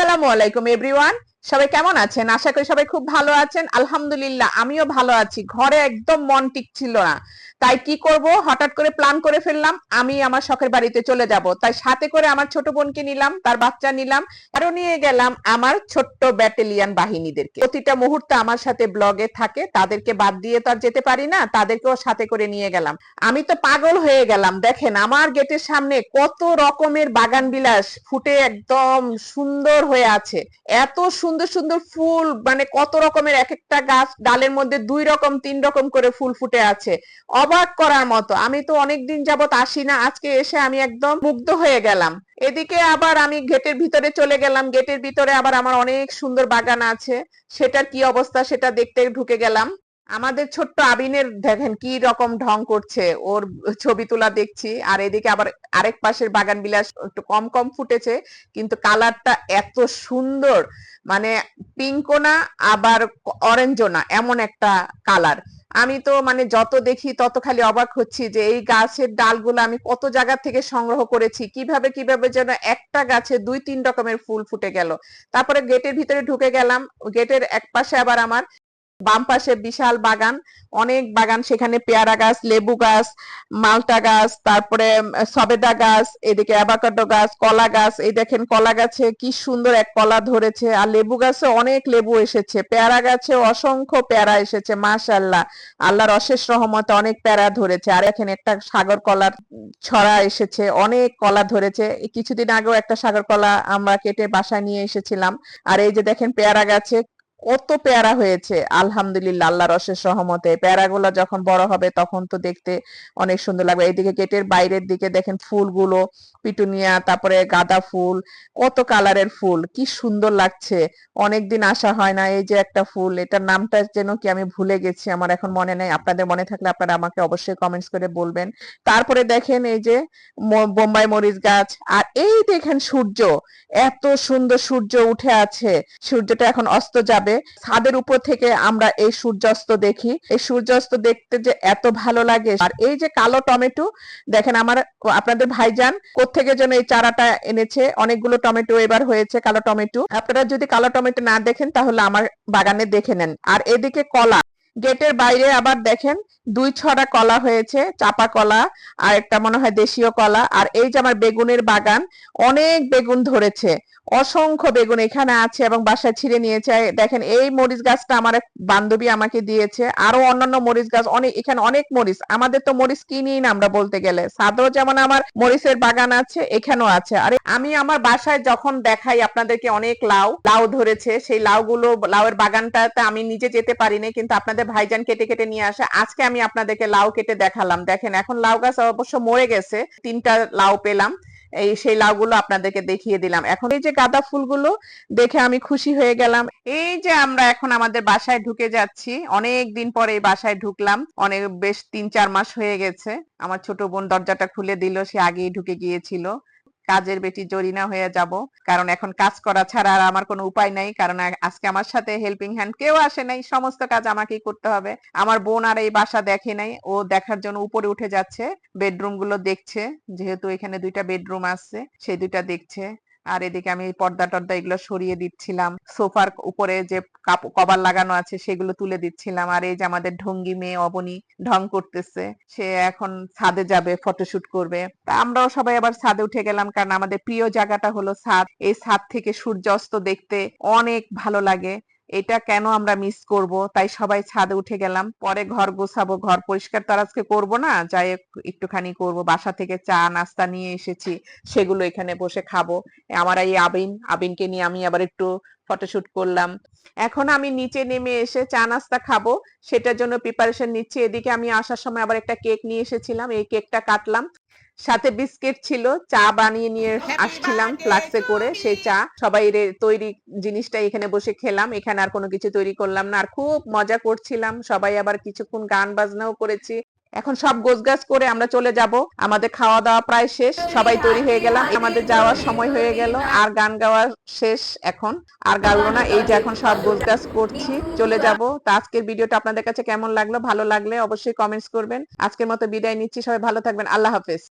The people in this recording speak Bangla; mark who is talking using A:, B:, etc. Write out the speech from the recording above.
A: আসসালামু আলাইকুম এভরিওয়ান সবাই কেমন আছেন? আশা করি সবাই খুব ভালো আছেন। আলহামদুলিল্লাহ, আমিও ভালো আছি। ঘরে একদম মন টিকছিল না। তাই কি করব? হঠাৎ করে প্ল্যান করে ফেললাম। আমি আমার শখের বাড়িতে চলে যাব। তাই সাথে করে আমার ছোট বোনকে নিলাম, তার বাচ্চা নিলাম, আরও নিয়ে গেলাম আমার ছোট্ট ব্যাটালিয়ান বাহিনীদেরকে। প্রতিটা মুহূর্তে আমার সাথে ব্লগে থাকে, তাদেরকে বাদ দিয়ে তো আর যেতে পারি না, তাদেরকেও সাথে করে নিয়ে গেলাম। আমি তো পাগল হয়ে গেলাম, দেখেন আমার গেটের সামনে কত রকমের বাগান বিলাস, ফুটে একদম সুন্দর হয়ে আছে। এত সুন্দর সুন্দর ফুল মানে কত রকমের এক একটা গাছ, ডালের মধ্যে দুই রকম, তিন রকম করে ফুল ফুটে আছে। অবাক করার মতো। আমি তো অনেকদিন যাবত আসি না, আজকে এসে আমি একদম মুগ্ধ হয়ে গেলাম। এদিকে আবার আমি গেটের ভিতরে চলে গেলাম, গেটের ভিতরে আবার আমার অনেক সুন্দর বাগান আছে। সেটার কি অবস্থা সেটা দেখতে ঢুকে গেলাম। আমাদের ছোট্ট আবিনের দেখেন কি রকম ঢং করছে, ওর ছবি তোলা দেখছি। আর এদিকে আবার আরেক পাশের বাগান বিলাস একটু কম কম ফুটেছে, কিন্তু কালারটা এত সুন্দর। মানে পিঙ্কও না, আবার অরেঞ্জও না, এমন একটা কালার। আমি তো মানে যত দেখি তত খালি অবাক হচ্ছি যে এই গাছের ডালগুলো আমি কত জায়গা থেকে সংগ্রহ করেছি, কীভাবে কীভাবে যেন একটা গাছে দুই তিন রকমের ফুল ফুটে গেল। তারপরে গেটের ভিতরে ঢুকে গেলাম, গেটের এক পাশে আবার আমার বাম পাশে বিশাল বাগান, অনেক বাগান, সেখানে পেয়ারা গাছ, লেবু গাছ, মালটা গাছ, তারপরে সবেদা গাছ, এদিকে অ্যাভাকাডো গাছ, কলা গাছ, এই দেখেন কলা গাছে কি সুন্দর এক কলা ধরেছে, আর লেবু গাছে অনেক লেবু এসেছে, পেয়ারা গাছে অসংখ্য পেয়ারা এসেছে মাশাল্লাহ আল্লাহর অশেষ রহমতে অনেক পেয়ারা ধরেছে, আর এখানে একটা সাগর কলার ছড়া এসেছে, অনেক কলা ধরেছে কিছুদিন আগেও একটা সাগর কলা আমরা কেটে বাসায় নিয়ে এসেছিলাম, আর এই যে দেখেন পেয়ারা গাছে কত পেয়ারা হয়েছে, আলহামদুলিল্লাহ, আল্লাহর অশেষ সহমতে পেয়ারাগুলো যখন বড় হবে, তখন তো দেখতে অনেক সুন্দর লাগবে। এইদিকে গেটের বাইরের দিকে দেখেন ফুলগুলো, পিটুনিয়া, তারপরে গাঁদা ফুল, কত কালারের ফুল, কি সুন্দর লাগছে। অনেকদিন আসা হয় না, এই যে একটা ফুল, এটার নামটা যেন কি আমি ভুলে গেছি, আমার এখন মনে নেই। আপনাদের মনে থাকলে আপনারা আমাকে অবশ্যই কমেন্টস করে বলবেন। তারপরে দেখেন এই যে বোম্বাই মরিচ গাছ, আর এই দেখেন সূর্য, এত সুন্দর সূর্য উঠে আছে। সূর্যটা এখন অস্ত যাবে ছাদের উপর থেকে আমরা এই সূর্যাস্ত দেখি। এই সূর্যাস্ত দেখতে যে এত ভালো লাগে। আর এই যে কালো টমেটো, দেখেন আমার আপনাদের ভাইজান থেকে যেন এই চারাটা এনেছে। অনেকগুলো টমেটো এবার হয়েছে কালো টমেটো। আপনারা যদি কালো টমেটো না দেখেন, তাহলে আমার বাগানে দেখে নেন। আর এদিকে কলা। গেটের বাইরে আবার দেখেন দুই ছড়া কলা হয়েছে, চাপা কলা আর একটা মনে হয় দেশীয় কলা। আর এই যে আমার বেগুনের বাগান, অনেক বেগুন ধরেছে, অসংখ্য বেগুন এখানে আছে এবং বাসায় ছিঁড়ে নিয়েছে। দেখেন এই মরিচ গাছটা আমার এক বান্ধবী আমাকে দিয়েছে, আরও অন্যান্য মরিচ গাছ অনেক এখানে অনেক মরিচ, আমাদের তো মরিচ কিনি না আমরা বলতে গেলে। সাদও যেমন আমার মরিচের বাগান আছে, এখানেও আছে। আরে আমি আমার বাসায় যখন দেখাই আপনাদেরকে অনেক লাউ লাউ ধরেছে, সেই লাউগুলো, লাউয়ের বাগানটাতে আমি নিজে যেতে পারিনি, কিন্তু আপনাদের ভাইজান কেটে কেটে নিয়ে আসে। আজকে আমি আপনাদেরকে লাউ কেটে দেখালাম। দেখেন, এখন লাউ গাছ অবশ্য মরে গেছে। তিনটা লাউ পেলাম। এই সেই লাউগুলো আপনাদেরকে দেখিয়ে দিলাম। এখন এই যে গাঁদা ফুলগুলো, দেখে আমি খুশি হয়ে গেলাম। এই যে আমরা এখন আমাদের বাসায় ঢুকে যাচ্ছি। অনেক দিন পরে এই বাসায় ঢুকলাম। অনেক, বেশ তিন চার মাস হয়ে গেছে। আমার ছোট বোন দরজাটা খুলে দিল, সে আগেই ঢুকে গিয়েছিল। কাজের বেটি জরিনা হয়ে যাব। কারণ এখন কাজ করা ছাড়া আর আমার কোনো উপায় নাই। কারণ আজকে আমার সাথে হেল্পিং হ্যান্ড কেউ আসে নাই। সমস্ত কাজ আমাকেই করতে হবে। আমার বোন আর এই বাসা দেখে নাই। ও দেখার জন্য উপরে উঠে যাচ্ছে। বেডরুমগুলো দেখছে। যেহেতু এখানে দুইটা বেডরুম আছে সেই দুইটা দেখছে। আর এদিকে আমি পর্দা টর্দা এগুলো সরিয়ে দিচ্ছিলাম। সোফার উপরে যে কভার লাগানো আছে সেগুলো তুলে দিচ্ছিলাম। আর এই যে আমাদের ঢঙ্গি মেয়ে অবনী ঢং করতেছে, সে এখন ছাদে যাবে, ফটোশুট করবে। তা আমরাও সবাই আবার ছাদে উঠে গেলাম কারণ আমাদের প্রিয় জায়গাটা হলো ছাদ। এই ছাদ থেকে সূর্যাস্ত দেখতে অনেক ভালো লাগে। এটা কেন আমরা মিস করব? তাই সবাই ছাদে উঠে গেলাম। পরে ঘর গোছাবো, ঘর পরিষ্কার তো আজকে করব না। যাই একটুখানি করব। বাসা থেকে চা, নাস্তা নিয়ে এসেছি। সেগুলো এখানে বসে খাব। আমার এই আবিন। আবিনকে নিয়ে আমি আবার একটু ফটোশুট করলাম। এখন আমি নিচে নেমে এসে চা, নাস্তা খাব। সেটার জন্য প্রিপারেশন নিচ্ছি। এদিকে আমি আসার সময় আবার একটা কেক নিয়ে এসেছিলাম। এই কেকটা কাটলাম। সাথে বিস্কিট ছিল চা বানিয়ে নিয়ে আসছিলাম ফ্লাক্সে করে। সেই চা সবাই তৈরি জিনিসটা এখানে বসে খেলাম। এখানে আর কোনো কিছু তৈরি করলাম না। আর খুব মজা করছিলাম। সবাই আবার কিছুক্ষণ গান বাজনাও করেছি। এখন সব গোছগাছ করে আমরা চলে যাব। আমাদের খাওয়া দাওয়া প্রায় শেষ। সবাই তৈরি হয়ে গেলাম। আমাদের যাওয়ার সময় হয়ে গেল। আর গান গাওয়া শেষ এখন। আর গাইব না। এই যে এখন সব গোছগাছ করছি। চলে যাব। তা আজকের ভিডিওটা আপনাদের কাছে কেমন লাগল? ভালো লাগলে অবশ্যই কমেন্টস করবেন। আজকের মতো বিদায় নিচ্ছি। সবাই ভালো থাকবেন। আল্লাহ হাফেজ।